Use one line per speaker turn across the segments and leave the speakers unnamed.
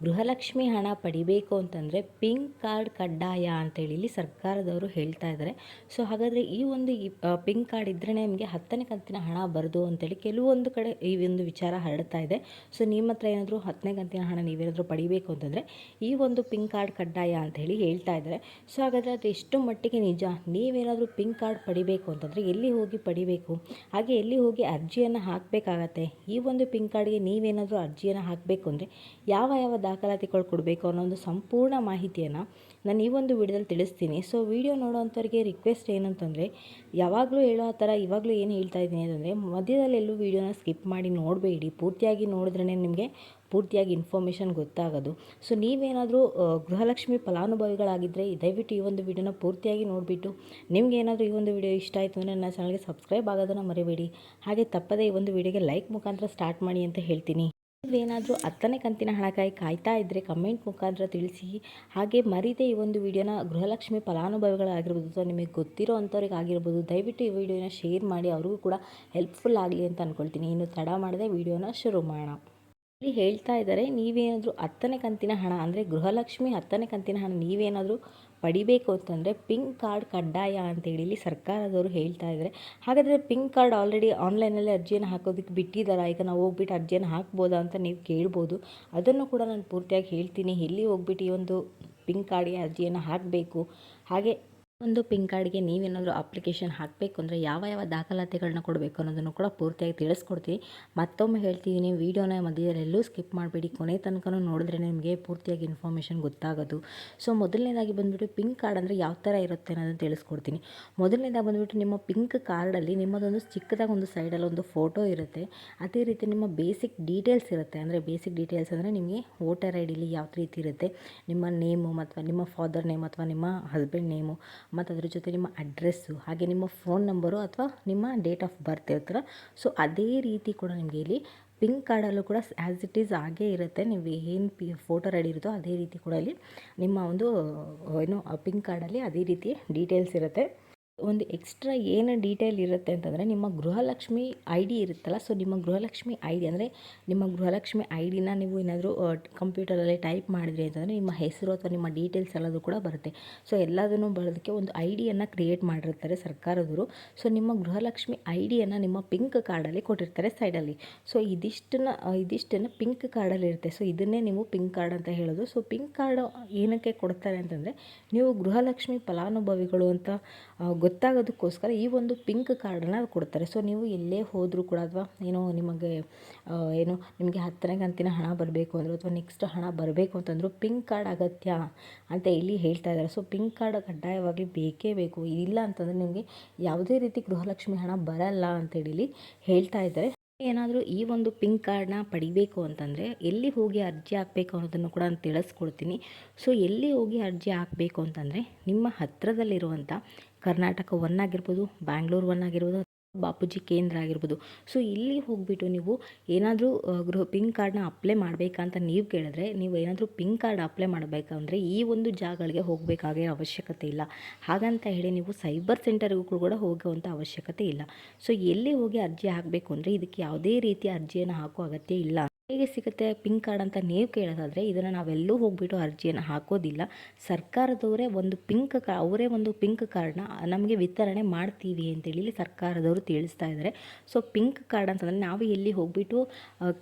ಗೃಹಲಕ್ಷ್ಮಿ ಹಣ ಪಡಿಬೇಕು ಅಂತಂದರೆ ಪಿಂಕ್ ಕಾರ್ಡ್ ಕಡ್ಡಾಯ ಅಂತೇಳಿ ಇಲ್ಲಿ ಸರ್ಕಾರದವರು ಹೇಳ್ತಾ ಇದ್ದಾರೆ ಸೊ ಹಾಗಾದರೆ ಈ ಒಂದು ಪಿಂಕ್ ಕಾರ್ಡ್ ಇದ್ರೇ ನಿಮಗೆ ಹತ್ತನೇ ಕಂತಿನ ಹಣ ಬರೋದು ಅಂತೇಳಿ ಕೆಲವೊಂದು ಕಡೆ ಈ ಒಂದು ವಿಚಾರ ಹರಡ್ತಾ ಇದೆ. ಸೊ ನಿಮ್ಮ ಹತ್ರ ಏನಾದರೂ ಹತ್ತನೇ ಕಂತಿನ ಹಣ ನೀವೇನಾದರೂ ಪಡಿಬೇಕು ಅಂತಂದರೆ ಈ ಒಂದು ಪಿಂಕ್ ಕಾರ್ಡ್ ಕಡ್ಡಾಯ ಅಂತ ಹೇಳಿ ಹೇಳ್ತಾ ಇದ್ದಾರೆ ಸೊ ಹಾಗಾದರೆ ಅದು ಎಷ್ಟು ಮಟ್ಟಿಗೆ ನಿಜ? ನೀವೇನಾದರೂ ಪಿಂಕ್ ಕಾರ್ಡ್ ಪಡಿಬೇಕು ಅಂತಂದರೆ ಎಲ್ಲಿ ಹೋಗಿ ಪಡಿಬೇಕು? ಹಾಗೆ ಎಲ್ಲಿ ಹೋಗಿ ಅರ್ಜಿಯನ್ನು ಹಾಕಬೇಕಾಗತ್ತೆ? ಈ ಒಂದು ಪಿಂಕ್ ಕಾರ್ಡ್ಗೆ ನೀವೇನಾದರೂ ಅರ್ಜಿಯನ್ನು ಹಾಕಬೇಕು ಅಂದರೆ ಯಾವ ಯಾವ ದಾಖಲಾತಿಗಳು ಕೊಡಬೇಕು ಅನ್ನೋ ಒಂದು ಸಂಪೂರ್ಣ ಮಾಹಿತಿಯನ್ನು ನಾನು ಈ ಒಂದು ವಿಡಿಯೋದಲ್ಲಿ ತಿಳಿಸ್ತೀನಿ. ಸೊ ವಿಡಿಯೋ ನೋಡೋವಂಥವ್ರಿಗೆ ರಿಕ್ವೆಸ್ಟ್ ಏನಂತಂದರೆ, ಯಾವಾಗಲೂ ಹೇಳೋ ಥರ ಇವಾಗಲೂ ಏನು ಹೇಳ್ತಾ ಇದ್ದೀನಿ ಅಂತಂದರೆ ಮಧ್ಯದಲ್ಲೆಲ್ಲೂ ವೀಡಿಯೋನ ಸ್ಕಿಪ್ ಮಾಡಿ ನೋಡಬೇಡಿ. ಪೂರ್ತಿಯಾಗಿ ನೋಡಿದ್ರೇ ನಿಮಗೆ ಪೂರ್ತಿಯಾಗಿ ಇನ್ಫಾರ್ಮೇಷನ್ ಗೊತ್ತಾಗೋದು. ಸೊ ನೀವೇನಾದರೂ ಗೃಹಲಕ್ಷ್ಮಿ ಫಲಾನುಭವಿಗಳಾಗಿದ್ದರೆ ದಯವಿಟ್ಟು ಈ ಒಂದು ವಿಡಿಯೋನ ಪೂರ್ತಿಯಾಗಿ ನೋಡಿಬಿಟ್ಟು, ನಿಮ್ಗೆ ಏನಾದರೂ ಈ ಒಂದು ವಿಡಿಯೋ ಇಷ್ಟ ಆಯಿತು ಅಂದರೆ ನನ್ನ ಚಾನಲ್ಗೆ ಸಬ್ಸ್ಕ್ರೈಬ್ ಆಗೋದನ್ನು ಮರಿಬೇಡಿ. ಹಾಗೆ ತಪ್ಪದೇ ಈ ಒಂದು ವಿಡಿಯೋಗೆ ಲೈಕ್ ಮುಖಾಂತರ ಸ್ಟಾರ್ಟ್ ಮಾಡಿ ಅಂತ ಹೇಳ್ತೀನಿ. ನೀವೇನಾದರೂ ಹತ್ತನೇ ಕಂತಿನ ಹಣಕ್ಕಾಗಿ ಕಾಯ್ತಾ ಇದ್ದರೆ ಕಮೆಂಟ್ ಮುಖಾಂತರ ತಿಳಿಸಿ. ಹಾಗೆ ಮರೀದೆ ಈ ಒಂದು ವಿಡಿಯೋನ ಗೃಹಲಕ್ಷ್ಮಿ ಫಲಾನುಭವಿಗಳಾಗಿರ್ಬೋದು ಅಥವಾ ನಿಮಗೆ ಗೊತ್ತಿರೋ ಅಂಥವ್ರಿಗೆ ಆಗಿರ್ಬೋದು, ದಯವಿಟ್ಟು ಈ ವಿಡಿಯೋನ ಶೇರ್ ಮಾಡಿ, ಅವ್ರಿಗೂ ಕೂಡ ಹೆಲ್ಪ್ಫುಲ್ ಆಗಲಿ ಅಂತ ಅಂದ್ಕೊಳ್ತೀನಿ ಇನ್ನು ತಡ ಮಾಡದೆ ವಿಡಿಯೋನ ಶುರು ಮಾಡೋಣ. ಇಲ್ಲಿ ಹೇಳ್ತಾ ಇದ್ದಾರೆ, ನೀವೇನಾದರೂ ಹತ್ತನೇ ಕಂತಿನ ಹಣ, ಅಂದರೆ ಗೃಹಲಕ್ಷ್ಮಿ ಹತ್ತನೇ ಕಂತಿನ ಹಣ ನೀವೇನಾದರೂ ಪಡಿಬೇಕು ಅಂತಂದರೆ ಪಿಂಕ್ ಕಾರ್ಡ್ ಕಡ್ಡಾಯ ಅಂತೇಳಿ ಇಲ್ಲಿ ಸರ್ಕಾರದವರು ಹೇಳ್ತಾ ಇದ್ದಾರೆ ಹಾಗಾದರೆ ಪಿಂಕ್ ಕಾರ್ಡ್ ಆಲ್ರೆಡಿ ಆನ್ಲೈನಲ್ಲಿ ಅರ್ಜಿಯನ್ನು ಹಾಕೋದಕ್ಕೆ ಬಿಟ್ಟಿದ್ದಾರೆ ಈಗ ನಾವು ಹೋಗ್ಬಿಟ್ಟು ಅರ್ಜಿಯನ್ನು ಹಾಕ್ಬೋದಾ ಅಂತ ನೀವು ಕೇಳ್ಬೋದು. ಅದನ್ನು ಕೂಡ ನಾನು ಪೂರ್ತಿಯಾಗಿ ಹೇಳ್ತೀನಿ. ಎಲ್ಲಿ ಹೋಗ್ಬಿಟ್ಟು ಈ ಒಂದು ಪಿಂಕ್ ಕಾರ್ಡ್ಗೆ ಅರ್ಜಿಯನ್ನು ಹಾಕಬೇಕು? ಹಾಗೆ ಒಂದು ಪಿನ್ ಕಾರ್ಡ್ಗೆ ನೀವೇನಾದರೂ ಅಪ್ಲಿಕೇಶನ್ ಹಾಕಬೇಕು ಅಂದರೆ ಯಾವ ಯಾವ ದಾಖಲಾತಿಗಳನ್ನ ಕೊಡಬೇಕು ಅನ್ನೋದನ್ನು ಕೂಡ ಪೂರ್ತಿಯಾಗಿ ತಿಳಿಸ್ಕೊಡ್ತೀವಿ. ಮತ್ತೊಮ್ಮೆ ಹೇಳ್ತಿದ್ದೀನಿ ವೀಡಿಯೋನ ಎಲ್ಲೂ ಸ್ಕಿಪ್ ಮಾಡಬೇಡಿ. ಕೊನೆ ತನಕ ನೋಡಿದ್ರೆ ನಿಮಗೆ ಪೂರ್ತಿಯಾಗಿ ಇನ್ಫಾರ್ಮೇಷನ್ ಗೊತ್ತಾಗೋದು. ಸೊ, ಮೊದಲನೇದಾಗಿ ಬಂದುಬಿಟ್ಟು ಪಿಂಕ್ ಕಾರ್ಡ್ ಅಂದರೆ ಯಾವ ಥರ ಇರುತ್ತೆ ಅನ್ನೋದನ್ನು ತಿಳಿಸ್ಕೊಡ್ತೀನಿ. ಮೊದಲನೇದಾಗಿ ಬಂದುಬಿಟ್ಟು ನಿಮ್ಮ ಪಿಂಕ್ ಕಾರ್ಡಲ್ಲಿ ನಿಮ್ಮದೊಂದು ಚಿಕ್ಕದಾಗಿ ಒಂದು ಸೈಡಲ್ಲಿ ಒಂದು ಫೋಟೋ ಇರುತ್ತೆ. ಅದೇ ರೀತಿ ನಿಮ್ಮ ಬೇಸಿಕ್ ಡೀಟೇಲ್ಸ್ ಇರುತ್ತೆ. ಅಂದರೆ ಬೇಸಿಕ್ ಡೀಟೇಲ್ಸ್ ಅಂದರೆ ನಿಮಗೆ ವೋಟರ್ ಐ ಡಿಲಿ ಯಾವ ರೀತಿ ಇರುತ್ತೆ. ನಿಮ್ಮ ನೇಮು ಅಥವಾ ನಿಮ್ಮ ಫಾದರ್ ನೇಮ್ ಅಥವಾ ನಿಮ್ಮ ಹಸ್ಬೆಂಡ್ ನೇಮು ಮತ್ತು ಅದ್ರ ಜೊತೆ ನಿಮ್ಮ ಅಡ್ರೆಸ್ಸು ಹಾಗೆ ನಿಮ್ಮ ಫೋನ್ ನಂಬರು ಅಥವಾ ನಿಮ್ಮ ಡೇಟ್ ಆಫ್ ಬರ್ತ್ ಇರ್ತಾರೆ ಸೊ ಅದೇ ರೀತಿ ಕೂಡ ನಿಮಗೆ ಇಲ್ಲಿ ಪಿಂಕ್ ಕಾರ್ಡಲ್ಲೂ ಕೂಡ ಆ್ಯಸ್ ಇಟ್ ಈಸ್ ಹಾಗೇ ಇರುತ್ತೆ. ನೀವು ಏನು ಪಿ ಫೋಟೋ ರೆಡಿ ಇರುತ್ತೋ ಅದೇ ರೀತಿ ಕೂಡ ಇಲ್ಲಿ ನಿಮ್ಮ ಒಂದು, ಏನು ಪಿಂಕ್ ಕಾರ್ಡಲ್ಲಿ ಅದೇ ರೀತಿ ಡೀಟೇಲ್ಸ್ ಇರುತ್ತೆ. ಒಂದು ಎಕ್ಸ್ಟ್ರಾ ಏನು ಡೀಟೇಲ್ ಇರುತ್ತೆ ಅಂತಂದರೆ ನಿಮ್ಮ ಗೃಹಲಕ್ಷ್ಮಿ ಐ ಡಿ ಇರುತ್ತಲ್ಲ ಸೊ ನಿಮ್ಮ ಗೃಹಲಕ್ಷ್ಮಿ ಐ ಡಿ ಅಂದರೆ ನಿಮ್ಮ ಗೃಹಲಕ್ಷ್ಮಿ ಐ ಡಿನ ನೀವು ಏನಾದರೂ ಕಂಪ್ಯೂಟರಲ್ಲಿ ಟೈಪ್ ಮಾಡಿದ್ರಿ ಅಂತಂದರೆ ನಿಮ್ಮ ಹೆಸರು ಅಥವಾ ನಿಮ್ಮ ಡೀಟೇಲ್ಸ್ ಎಲ್ಲದೂ ಕೂಡ ಬರುತ್ತೆ. ಸೊ ಎಲ್ಲದನ್ನು ಬರೋದಕ್ಕೆ ಒಂದು ಐ ಡಿಯನ್ನು ಕ್ರಿಯೇಟ್ ಮಾಡಿರ್ತಾರೆ ಸರ್ಕಾರದವರು. ಸೊ ನಿಮ್ಮ ಗೃಹಲಕ್ಷ್ಮಿ ಐ ಡಿಯನ್ನು ನಿಮ್ಮ ಪಿಂಕ್ ಕಾರ್ಡಲ್ಲಿ ಕೊಟ್ಟಿರ್ತಾರೆ ಸೈಡಲ್ಲಿ ಸೊ ಇದಿಷ್ಟನ್ನ ಇದಿಷ್ಟನ್ನು ಪಿಂಕ್ ಕಾರ್ಡಲ್ಲಿ ಇರುತ್ತೆ. ಸೊ ಇದನ್ನೇ ನೀವು ಪಿಂಕ್ ಕಾರ್ಡ್ ಅಂತ ಹೇಳೋದು. ಸೊ ಪಿಂಕ್ ಕಾರ್ಡ್ ಏನಕ್ಕೆ ಕೊಡ್ತಾರೆ ಅಂತಂದರೆ, ನೀವು ಗೃಹಲಕ್ಷ್ಮಿ ಫಲಾನುಭವಿಗಳು ಅಂತ ಗೊತ್ತಾಗೋದಕ್ಕೋಸ್ಕರ ಈ ಒಂದು ಪಿಂಕ್ ಕಾರ್ಡನ್ನು ಕೊಡ್ತಾರೆ. ಸೊ ನೀವು ಎಲ್ಲೇ ಹೋದರೂ ಕೂಡ ಅಥವಾ ಏನೋ ನಿಮಗೆ ಏನು ನಿಮಗೆ ಹತ್ತನೇ ಕಂತಿನ ಹಣ ಬರಬೇಕು ಅಂದರು ಅಥವಾ ನೆಕ್ಸ್ಟ್ ಹಣ ಬರಬೇಕು ಅಂತಂದರೂ ಪಿಂಕ್ ಕಾರ್ಡ್ ಅಗತ್ಯ ಅಂತ ಇಲ್ಲಿ ಹೇಳ್ತಾ ಇದ್ದಾರೆ. ಸೊ ಪಿಂಕ್ ಕಾರ್ಡ್ ಕಡ್ಡಾಯವಾಗಿ ಬೇಕೇ ಬೇಕು. ಇಲ್ಲ ಅಂತಂದರೆ ನಿಮಗೆ ಯಾವುದೇ ರೀತಿ ಗೃಹಲಕ್ಷ್ಮಿ ಹಣ ಬರಲ್ಲ ಅಂತೇಳಿ ಇಲ್ಲಿ ಹೇಳ್ತಾ ಇದ್ದಾರೆ. ಏನಾದರೂ ಈ ಒಂದು ಪಿಂಕ್ ಕಾರ್ಡ್ನ ಪಡಿಬೇಕು ಅಂತಂದರೆ ಎಲ್ಲಿ ಹೋಗಿ ಅರ್ಜಿ ಹಾಕಬೇಕು ಅನ್ನೋದನ್ನು ಕೂಡ ನಾನು ತಿಳಿಸ್ಕೊಡ್ತೀನಿ. ಸೊ ಎಲ್ಲಿ ಹೋಗಿ ಅರ್ಜಿ ಹಾಕಬೇಕು ಅಂತಂದರೆ ನಿಮ್ಮ ಹತ್ತಿರದಲ್ಲಿರುವಂಥ ಕರ್ನಾಟಕ ಒನ್ ಆಗಿರ್ಬೋದು ಬ್ಯಾಂಗ್ಳೂರ್ ಒನ್ ಆಗಿರ್ಬೋದು ಬಾಪೂಜಿ ಕೇಂದ್ರ ಆಗಿರ್ಬೋದು. ಸೊ ಇಲ್ಲಿ ಹೋಗಿಬಿಟ್ಟು ನೀವು ಏನಾದರೂ ಗೃಹ ಪಿಂಕ್ ಕಾರ್ಡ್ನ ಅಪ್ಲೈ ಮಾಡಬೇಕಂತ ನೀವು ಕೇಳಿದ್ರೆ, ನೀವು ಏನಾದರೂ ಪಿಂಕ್ ಕಾರ್ಡ್ ಅಪ್ಲೈ ಮಾಡಬೇಕಂದ್ರೆ ಈ ಒಂದು ಜಾಗಗಳಿಗೆ ಹೋಗಬೇಕಾಗೇ ಅವಶ್ಯಕತೆ ಇಲ್ಲ. ಹಾಗಂತ ಹೇಳಿ ನೀವು ಸೈಬರ್ ಸೆಂಟರ್ಗೂ ಕೂಡ ಹೋಗುವಂಥ ಅವಶ್ಯಕತೆ ಇಲ್ಲ. ಸೊ ಎಲ್ಲಿ ಹೋಗಿ ಅರ್ಜಿ ಹಾಕಬೇಕು ಅಂದರೆ, ಇದಕ್ಕೆ ಯಾವುದೇ ರೀತಿಯ ಅರ್ಜಿಯನ್ನು ಹಾಕೋ ಅಗತ್ಯ ಇಲ್ಲ. ಹೇಗೆ ಸಿಗುತ್ತೆ ಪಿಂಕ್ ಕಾರ್ಡ್ ಅಂತ ನೀವು ಕೇಳೋದಾದರೆ ಇದನ್ನು ನಾವೆಲ್ಲೂ ಹೋಗ್ಬಿಟ್ಟು ಅರ್ಜಿಯನ್ನು ಹಾಕೋದಿಲ್ಲ. ಸರ್ಕಾರದವರೇ ಒಂದು ಪಿಂಕ್ ಕಾ ಅವರೇ ಒಂದು ಪಿಂಕ್ ಕಾರ್ಡ್ನ ನಮಗೆ ವಿತರಣೆ ಮಾಡ್ತೀವಿ ಅಂತೇಳಿ ಸರ್ಕಾರದವರು ತಿಳಿಸ್ತಾ ಇದ್ದಾರೆ ಸೊ ಪಿಂಕ್ ಕಾರ್ಡ್ ಅಂತಂದರೆ ನಾವು ಎಲ್ಲಿ ಹೋಗ್ಬಿಟ್ಟು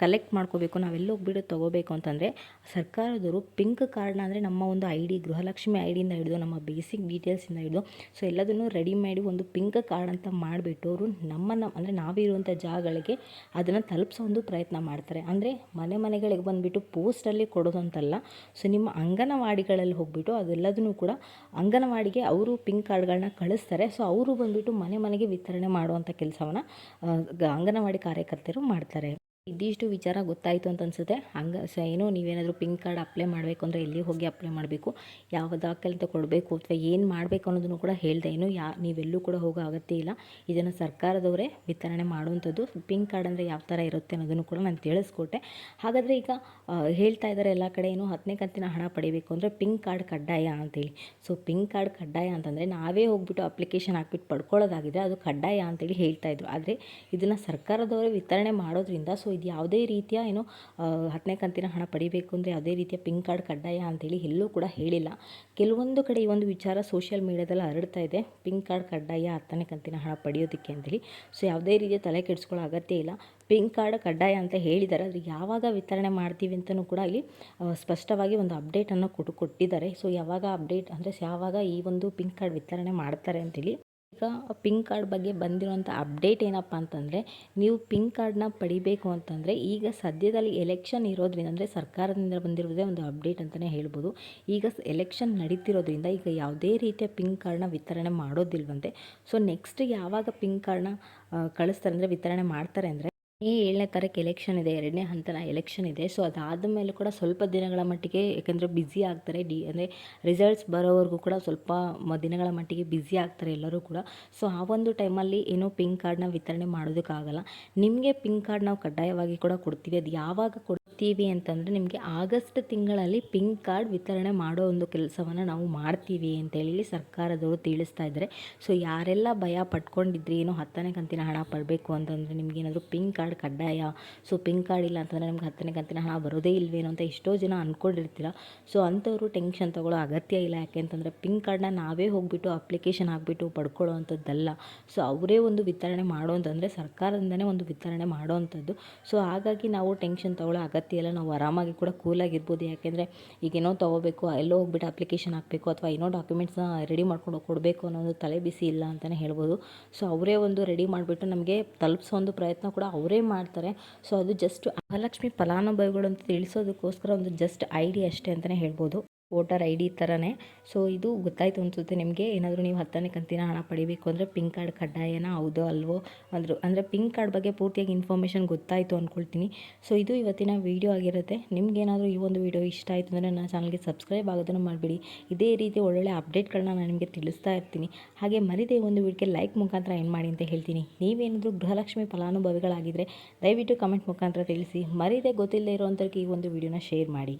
ಕಲೆಕ್ಟ್ ಮಾಡ್ಕೋಬೇಕು, ನಾವೆಲ್ಲಿ ಹೋಗ್ಬಿಟ್ಟು ತೊಗೋಬೇಕು ಅಂತಂದರೆ ಸರ್ಕಾರದವರು ಪಿಂಕ್ ಕಾರ್ಡ್ನ ಅಂದರೆ ನಮ್ಮ ಒಂದು ಐ ಡಿ, ಗೃಹಲಕ್ಷ್ಮಿ ಐ ಡಿಯಿಂದ ಹಿಡಿದು ನಮ್ಮ ಬೇಸಿಕ್ ಡೀಟೇಲ್ಸಿಂದ ಹಿಡಿದು, ಸೊ ಎಲ್ಲದನ್ನು ರೆಡಿ ಮಾಡಿ ಒಂದು ಪಿಂಕ್ ಕಾರ್ಡ್ ಅಂತ ಮಾಡಿಬಿಟ್ಟು ಅವರು ನಮ್ಮನ್ನು ಅಂದರೆ ನಾವಿರುವಂಥ ಜಾಗಗಳಿಗೆ ಅದನ್ನು ತಲುಪಿಸೋ ಒಂದು ಪ್ರಯತ್ನ ಮಾಡ್ತಾರೆ. ಅಂದರೆ ಮನೆ ಮನೆಗಳಿಗೆ ಬಂದುಬಿಟ್ಟು ಪೋಸ್ಟಲ್ಲಿ ಕೊಡೋದಂತಲ್ಲ. ಸೊ ನಿಮ್ಮ ಅಂಗನವಾಡಿಗಳಲ್ಲಿ ಹೋಗ್ಬಿಟ್ಟು ಅದೆಲ್ಲದನ್ನು ಕೂಡ ಅಂಗನವಾಡಿಗೆ ಅವರು ಪಿಂಕ್ ಕಾರ್ಡ್ಗಳನ್ನ ಕಳಿಸ್ತಾರೆ. ಸೊ ಅವರು ಬಂದುಬಿಟ್ಟು ಮನೆ ಮನೆಗೆ ವಿತರಣೆ ಮಾಡುವಂಥ ಕೆಲಸವನ್ನು ಅಂಗನವಾಡಿ ಕಾರ್ಯಕರ್ತರು ಮಾಡ್ತಾರೆ. ಇದಿಷ್ಟು ವಿಚಾರ ಗೊತ್ತಾಯಿತು ಅಂತ ಅನಿಸುತ್ತೆ. ಹಂಗೆ ಸೊ ಏನೋ ನೀವೇನಾದರೂ ಪಿಂಕ್ ಕಾರ್ಡ್ ಅಪ್ಲೈ ಮಾಡಬೇಕು ಅಂದರೆ ಎಲ್ಲಿ ಹೋಗಿ ಅಪ್ಲೈ ಮಾಡಬೇಕು, ಯಾವ ದಾಖಲೆ ಕೊಡಬೇಕು ಅಥವಾ ಏನು ಮಾಡಬೇಕು ಅನ್ನೋದನ್ನು ಕೂಡ ಹೇಳಿದೆ. ಏನು ಯಾ, ನೀವೆಲ್ಲೂ ಕೂಡ ಹೋಗೋ ಅಗತ್ಯ ಇಲ್ಲ. ಇದನ್ನು ಸರ್ಕಾರದವರೇ ವಿತರಣೆ ಮಾಡುವಂಥದ್ದು. ಪಿಂಕ್ ಕಾರ್ಡ್ ಅಂದರೆ ಯಾವ ಥರ ಇರುತ್ತೆ ಅನ್ನೋದನ್ನು ಕೂಡ ನಾನು ತಿಳಿಸ್ಕೊಟ್ಟೆ. ಹಾಗಾದರೆ ಈಗ ಹೇಳ್ತಾ ಇದ್ದಾರೆ ಎಲ್ಲ ಕಡೆ ಏನು ಹತ್ತನೇ ಕಂತಿನ ಹಣ ಪಡಿಬೇಕು ಅಂದರೆ ಪಿಂಕ್ ಕಾರ್ಡ್ ಕಡ್ಡಾಯ ಅಂತೇಳಿ. ಸೊ ಪಿಂಕ್ ಕಾರ್ಡ್ ಕಡ್ಡಾಯ ಅಂತಂದರೆ ನಾವೇ ಹೋಗ್ಬಿಟ್ಟು ಅಪ್ಲಿಕೇಶನ್ ಹಾಕ್ಬಿಟ್ಟು ಪಡ್ಕೊಳ್ಳೋದಾಗಿದೆ ಅದು ಕಡ್ಡಾಯ ಅಂತೇಳಿ ಹೇಳ್ತಾ ಇದ್ರು. ಆದರೆ ಇದನ್ನು ಸರ್ಕಾರದವರೇ ವಿತರಣೆ ಮಾಡೋದ್ರಿಂದ, ಸೊ ಇದು ಯಾವುದೇ ರೀತಿಯ ಏನು ಹತ್ತನೇ ಕಂತಿನ ಹಣ ಪಡಿಬೇಕು ಅಂದರೆ ಯಾವುದೇ ರೀತಿಯ ಪಿನ್ ಕಾರ್ಡ್ ಕಡ್ಡಾಯ ಅಂತೇಳಿ ಎಲ್ಲೂ ಕೂಡ ಹೇಳಿಲ್ಲ. ಕೆಲವೊಂದು ಕಡೆ ಈ ಒಂದು ವಿಚಾರ ಸೋಷಿಯಲ್ ಮೀಡ್ಯಾದಲ್ಲಿ ಹರಡ್ತಾ ಇದೆ. ಪಿನ್ ಕಾರ್ಡ್ ಕಡ್ಡಾಯ ಹತ್ತನೇ ಕಂತಿನ ಹಣ ಪಡೆಯೋದಕ್ಕೆ ಅಂತೇಳಿ. ಸೊ ಯಾವುದೇ ರೀತಿಯ ತಲೆ ಕೆಡಿಸ್ಕೊಳ್ಳೋ ಅಗತ್ಯ ಇಲ್ಲ. ಪಿನ್ ಕಾರ್ಡ್ ಕಡ್ಡಾಯ ಅಂತ ಹೇಳಿದ್ದಾರೆ. ಆದರೆ ಯಾವಾಗ ವಿತರಣೆ ಮಾಡ್ತೀವಿ ಅಂತಲೂ ಕೂಡ ಇಲ್ಲಿ ಸ್ಪಷ್ಟವಾಗಿ ಒಂದು ಅಪ್ಡೇಟನ್ನು ಕೊಟ್ಟು ಕೊಟ್ಟಿದ್ದಾರೆ. ಸೊ ಯಾವಾಗ ಅಪ್ಡೇಟ್ ಅಂದರೆ, ಯಾವಾಗ ಈ ಒಂದು ಪಿನ್ ಕಾರ್ಡ್ ವಿತರಣೆ ಮಾಡ್ತಾರೆ ಅಂತೇಳಿ ಈಗ ಪಿನ್ ಕಾರ್ಡ್ ಬಗ್ಗೆ ಬಂದಿರುವಂಥ ಅಪ್ಡೇಟ್ ಏನಪ್ಪ ಅಂತಂದರೆ, ನೀವು ಪಿನ್ ಕಾರ್ಡ್ನ ಪಡಿಬೇಕು ಅಂತಂದರೆ, ಈಗ ಸದ್ಯದಲ್ಲಿ ಎಲೆಕ್ಷನ್ ಇರೋದ್ರಿಂದ, ಅಂದರೆ ಸರ್ಕಾರದಿಂದ ಬಂದಿರೋದೇ ಒಂದು ಅಪ್ಡೇಟ್ ಅಂತಲೇ ಹೇಳ್ಬೋದು. ಈಗ ಎಲೆಕ್ಷನ್ ನಡೀತಿರೋದ್ರಿಂದ ಈಗ ಯಾವುದೇ ರೀತಿಯ ಪಿನ್ ಕಾರ್ಡ್ನ ವಿತರಣೆ ಮಾಡೋದಿಲ್ವಂತೆ. ಸೊ, ನೆಕ್ಸ್ಟ್ ಯಾವಾಗ ಪಿನ್ ಕಾರ್ಡ್ನ ಕಳಿಸ್ತಾರೆ, ಅಂದರೆ ವಿತರಣೆ ಮಾಡ್ತಾರೆ ಅಂದರೆ ಮೇ ಏಳನೇ ತಾರೀಕು ಎಲೆಕ್ಷನ್ ಇದೆ, ಎರಡನೇ ಹಂತನ ಎಲೆಕ್ಷನ್ ಇದೆ. ಸೊ ಅದಾದ ಮೇಲೆ ಕೂಡ ಸ್ವಲ್ಪ ದಿನಗಳ ಮಟ್ಟಿಗೆ, ಯಾಕಂದರೆ ಬ್ಯುಸಿ ಆಗ್ತಾರೆ ಡಿ, ಅಂದರೆ ರಿಸಲ್ಟ್ಸ್ ಬರೋವರೆಗೂ ಕೂಡ ಸ್ವಲ್ಪ ದಿನಗಳ ಮಟ್ಟಿಗೆ ಬ್ಯುಸಿ ಆಗ್ತಾರೆ ಎಲ್ಲರೂ ಕೂಡ. ಸೊ ಆ ಒಂದು ಟೈಮಲ್ಲಿ ಏನೋ ಪಿಂಕ್ ಕಾರ್ಡ್ನ ವಿತರಣೆ ಮಾಡೋದಕ್ಕಾಗಲ್ಲ. ನಿಮಗೆ ಪಿಂಕ್ ಕಾರ್ಡ್ ನಾವು ಕಡ್ಡಾಯವಾಗಿ ಕೂಡ ಕೊಡ್ತೀವಿ. ಅದು ಯಾವಾಗ ಕೊಡ್ತೀವಿ ಅಂತಂದರೆ ನಿಮಗೆ ಆಗಸ್ಟ್ ತಿಂಗಳಲ್ಲಿ ಪಿಂಕ್ ಕಾರ್ಡ್ ವಿತರಣೆ ಮಾಡೋ ಒಂದು ಕೆಲಸವನ್ನು ನಾವು ಮಾಡ್ತೀವಿ ಅಂತೇಳಿ ಸರ್ಕಾರದವರು ತಿಳಿಸ್ತಾ ಇದ್ದಾರೆ. ಸೊ ಯಾರೆಲ್ಲ ಭಯ ಪಟ್ಕೊಂಡಿದ್ರಿ, ಏನೋ ಹತ್ತನೇ ಕಂತಿನ ಹಣ ಪಡಬೇಕು ಅಂತಂದರೆ ನಿಮಗೇನಾದರೂ ಪಿಂಕ್ ಕಾರ್ಡ್ ಕಡ್ಡಾಯ? ಸೊ ಪಿಂಕ್ ಕಾರ್ಡ್ ಇಲ್ಲ ಅಂತಂದರೆ ನಿಮ್ಗೆ ಹತ್ತನೇ ಕಂತಿನ ಹಣ ಬರೋದೇ ಇಲ್ವೇನೋ ಅಂತ ಎಷ್ಟೋ ಜನ ಅಂದ್ಕೊಂಡಿರ್ತೀರ ಸೊ ಅಂಥವ್ರು ಟೆನ್ಷನ್ ತೊಗೊಳ್ಳೋ ಅಗತ್ಯ ಇಲ್ಲ. ಯಾಕೆ ಅಂತಂದರೆ ಪಿಂಕ್ ಕಾರ್ಡ್ನ ನಾವೇ ಹೋಗ್ಬಿಟ್ಟು ಅಪ್ಲಿಕೇಶನ್ ಹಾಕ್ಬಿಟ್ಟು ಪಡ್ಕೊಳ್ಳೋ ಅಂಥದ್ದಲ್ಲ. ಸೊ ಅವರೇ ಒಂದು ವಿತರಣೆ ಮಾಡೋ ಅಂತಂದರೆ ಸರ್ಕಾರದಿಂದನೇ ಒಂದು ವಿತರಣೆ ಮಾಡೋವಂಥದ್ದು ಸೊ ಹಾಗಾಗಿ ನಾವು ಟೆನ್ಷನ್ ತೊಗೊಳ್ಳೋ ಅಗತ್ಯ ಇಲ್ಲ ನಾವು ಆರಾಮಾಗಿ ಕೂಡ ಕೂಲಾಗಿರ್ಬೋದು. ಯಾಕೆಂದರೆ ಈಗೇನೋ ತೊಗೋಬೇಕು, ಎಲ್ಲೋ ಹೋಗ್ಬಿಟ್ಟು ಅಪ್ಲಿಕೇಶನ್ ಹಾಕಬೇಕು ಅಥವಾ ಏನೋ ಡಾಕ್ಯುಮೆಂಟ್ಸ್ನ ರೆಡಿ ಮಾಡ್ಕೊಂಡು ಕೊಡಬೇಕು ಅನ್ನೋದು ತಲೆ ಬಿಸಿ ಇಲ್ಲ ಅಂತಲೇ ಹೇಳ್ಬೋದು. ಸೊ ಅವರೇ ಒಂದು ರೆಡಿ ಮಾಡಿಬಿಟ್ಟು ನಮಗೆ ತಲುಪಿಸೋ ಒಂದು ಪ್ರಯತ್ನ ಕೂಡ ಅವರೇ ಮಾಡ್ತಾರೆ. ಸೊ ಅದು ಜಸ್ಟ್ ಮಹಾಲಕ್ಷ್ಮಿ ಫಲಾನುಭವಿಗಳು ಅಂತ ತಿಳಿಸೋದಕ್ಕೋಸ್ಕರ ಒಂದು ಜಸ್ಟ್ ಐಡಿಯಾ ಅಷ್ಟೇ ಅಂತಲೇ ಹೇಳ್ಬೋದು. ವೋಟರ್ ಐ ಡಿ ಥರನೇ. ಸೊ, ಇದು ಗೊತ್ತಾಯಿತು ಅನಿಸುತ್ತೆ ನಿಮಗೆ? ಏನಾದರೂ ನೀವು ಹತ್ತನೇ ಕಂತಿನ ಹಣ ಪಡಿಬೇಕು ಅಂದರೆ ಪಿಂಕ್ ಕಾರ್ಡ್ ಕಡ್ಡಾಯನ ಹೌದೋ ಅಲ್ವೋ? ಅಂದರು, ಅಂದರೆ ಪಿಂಕ್ ಕಾರ್ಡ್ ಬಗ್ಗೆ ಪೂರ್ತಿಯಾಗಿ ಇನ್ಫಾರ್ಮೇಷನ್ ಗೊತ್ತಾಯಿತು ಅಂದ್ಕೊಳ್ತೀನಿ ಸೊ, ಇದು ಇವತ್ತಿನ ವೀಡಿಯೋ ಆಗಿರುತ್ತೆ. ನಿಮಗೇನಾದರೂ ಈ ಒಂದು ವೀಡಿಯೋ ಇಷ್ಟ ಆಯಿತು ಅಂದರೆ ನನ್ನ ಚಾನಲ್ಗೆ ಸಬ್ಸ್ಕ್ರೈಬ್ ಆಗೋದನ್ನು ಮಾಡಿಬಿಡಿ. ಇದೇ ರೀತಿ ಒಳ್ಳೊಳ್ಳೆ ಅಪ್ಡೇಟ್ಗಳನ್ನ ನಾನು ನಿಮಗೆ ತಿಳಿಸ್ತಾ ಇರ್ತೀನಿ. ಹಾಗೆ ಮರಿದೇ ಒಂದು ವಿಡಿಯೋಗೆ ಲೈಕ್ ಮುಖಾಂತರ ಏನು ಮಾಡಿ ಅಂತ ಹೇಳ್ತೀನಿ. ನೀವೇನಾದರೂ ಗೃಹಲಕ್ಷ್ಮಿ ಫಲಾನುಭವಿಗಳಾಗಿದ್ದರೆ ದಯವಿಟ್ಟು ಕಮೆಂಟ್ ಮುಖಾಂತರ ತಿಳಿಸಿ. ಮರಿದೇ ಗೊತ್ತಿಲ್ಲದೆ ಇರೋವಂಥವ್ರಿಗೆ ಈ ಒಂದು ವಿಡಿಯೋನ ಶೇರ್ ಮಾಡಿ.